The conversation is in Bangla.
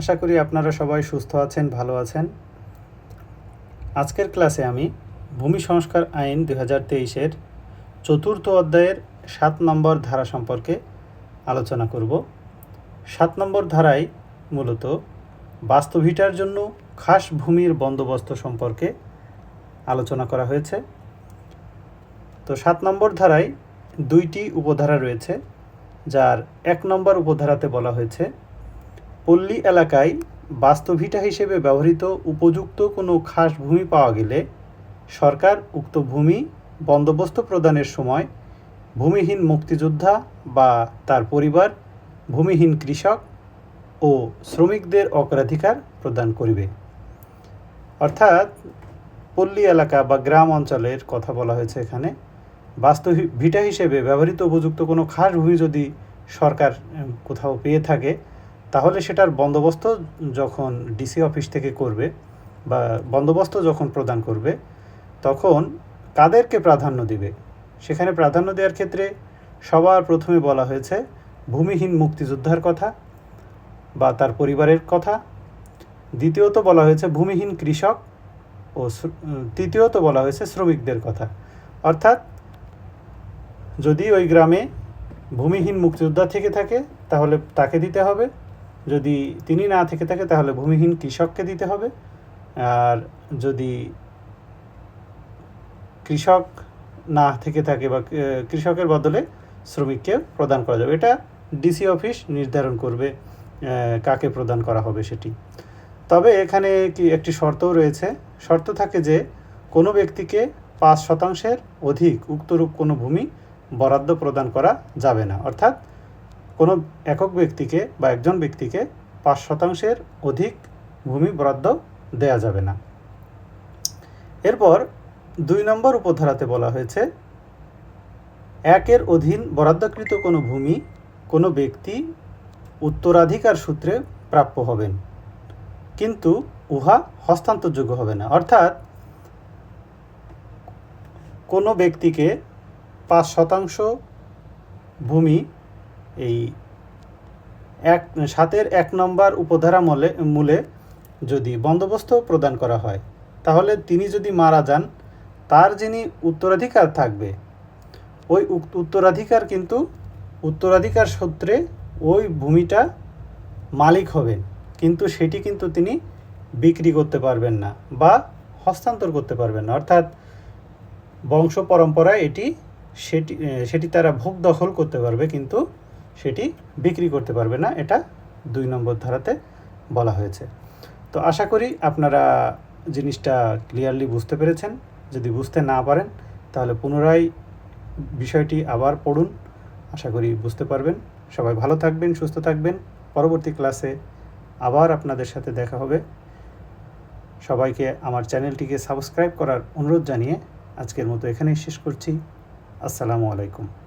আশা করি আপনারা সবাই সুস্থ আছেন, ভালো আছেন। আজকের ক্লাসে আমি ভূমি সংস্কার আইন দুই হাজার তেইশের চতুর্থ অধ্যায়ের সাত নম্বর ধারা সম্পর্কে আলোচনা করব। সাত নম্বর ধারায় মূলত বাস্তুভিটার জন্য খাস ভূমির বন্দোবস্ত সম্পর্কে আলোচনা করা হয়েছে। তো সাত নম্বর ধারায় দুইটি উপধারা রয়েছে, যার এক নম্বর উপধারাতে বলা হয়েছে পল্লী এলাকায় বাস্তুভিটা হিসেবে ব্যবহৃত উপযুক্ত কোনো খাস ভূমি পাওয়া গেলে সরকার উক্ত ভূমি বন্দোবস্ত প্রদানের সময় ভূমিহীন মুক্তিযোদ্ধা বা তার পরিবার, ভূমিহীন কৃষক ও শ্রমিকদের অগ্রাধিকার প্রদান করিবে। অর্থাৎ পল্লী এলাকা বা গ্রাম অঞ্চলের কথা বলা হয়েছে এখানে। বাস্তু ভিটা হিসেবে ব্যবহৃত উপযুক্ত কোনো খাস ভূমি যদি সরকার কোথাও পেয়ে থাকে তাহলে সেটার বন্দোবস্ত যখন ডিসি অফিস থেকে করবে বা বন্দোবস্ত যখন প্রদান করবে, তখন কাদেরকে প্রাধান্য দিবে? সেখানে প্রাধান্য দেওয়ার ক্ষেত্রে সবার প্রথমে বলা হয়েছে, ভূমিহীন মুক্তিযোদ্ধার কথা বা তার পরিবারের কথা। দ্বিতীয়ত বলা হয়েছে, ভূমিহীন কৃষক ও তৃতীয়ত বলা হয়েছে, শ্রমিকদের কথা। অর্থাৎ যদি ওই গ্রামে ভূমিহীন মুক্তিযোদ্ধা থেকে থাকে, তাহলে তাকে দিতে হবে। যদি তিনি না থেকে থাকে, তাহলে ভূমিহীন কৃষককে দিতে হবে। আর যদি কৃষক না থেকে থাকে বা কৃষকের বদলে শ্রমিককে প্রদান করা যাবে। এটা ডিসি অফিস নির্ধারণ করবে কাকে প্রদান করা হবে সেটি। তবে এখানে কি একটি শর্তও রয়েছে। শর্ত থাকে যে, কোনো ব্যক্তিকে পাঁচ শতাংশের অধিক, উক্তরূপ কোনো ভূমি বরাদ্দ প্রদান করা যাবে না। অর্থাৎ কোনো একক ব্যক্তিকে বা একজন ব্যক্তিকে পাঁচ শতাংশের অধিক ভূমি বরাদ্দ দেয়া যাবে না। এরপর দুই নম্বর উপধারাতে বলা হয়েছে, একের অধীন বরাদ্দকৃত কোনো ভূমি কোনো ব্যক্তি উত্তরাধিকার সূত্রে প্রাপ্য হবেন। কিন্তু উহা হস্তান্তরযোগ্য হবে না। অর্থাৎ কোনো ব্যক্তিকে পাঁচ শতাংশ ভূমি এই এক, সাতের এক নম্বর উপধারা মূলে মূলে যদি বন্দোবস্ত প্রদান করা হয়, তাহলে তিনি যদি মারা যান, তার যিনি উত্তরাধিকার থাকবে, ওই উত্তরাধিকার কিন্তু উত্তরাধিকার সূত্রে ওই ভূমিটা মালিক হবেন। কিন্তু সেটি কিন্তু তিনি বিক্রি করতে পারবেন না বা হস্তান্তর করতে পারবেন না। অর্থাৎ বংশ পরম্পরায় এটি, সেটি সেটি তারা ভোগ দখল করতে পারবে, কিন্তু সেটি বিক্রি করতে পারবে না, এটা দুই নম্বর ধারাতে বলা হয়েছে। তো আশা করি আপনারা জিনিসটা ক্লিয়ারলি বুঝতে পেরেছেন। যদি বুঝতে না পারেন, তাহলে পুনরায় বিষয়টি আবার পড়ুন। আশা করি বুঝতে পারবেন। সবাই ভালো থাকবেন, সুস্থ থাকবেন। পরবর্তী ক্লাসে আবার আপনাদের সাথে দেখা হবে। সবাইকে আমার চ্যানেলটিকে সাবস্ক্রাইব করার অনুরোধ জানিয়ে আজকের মতো এখানেই শেষ করছি। আসসালামু আলাইকুম।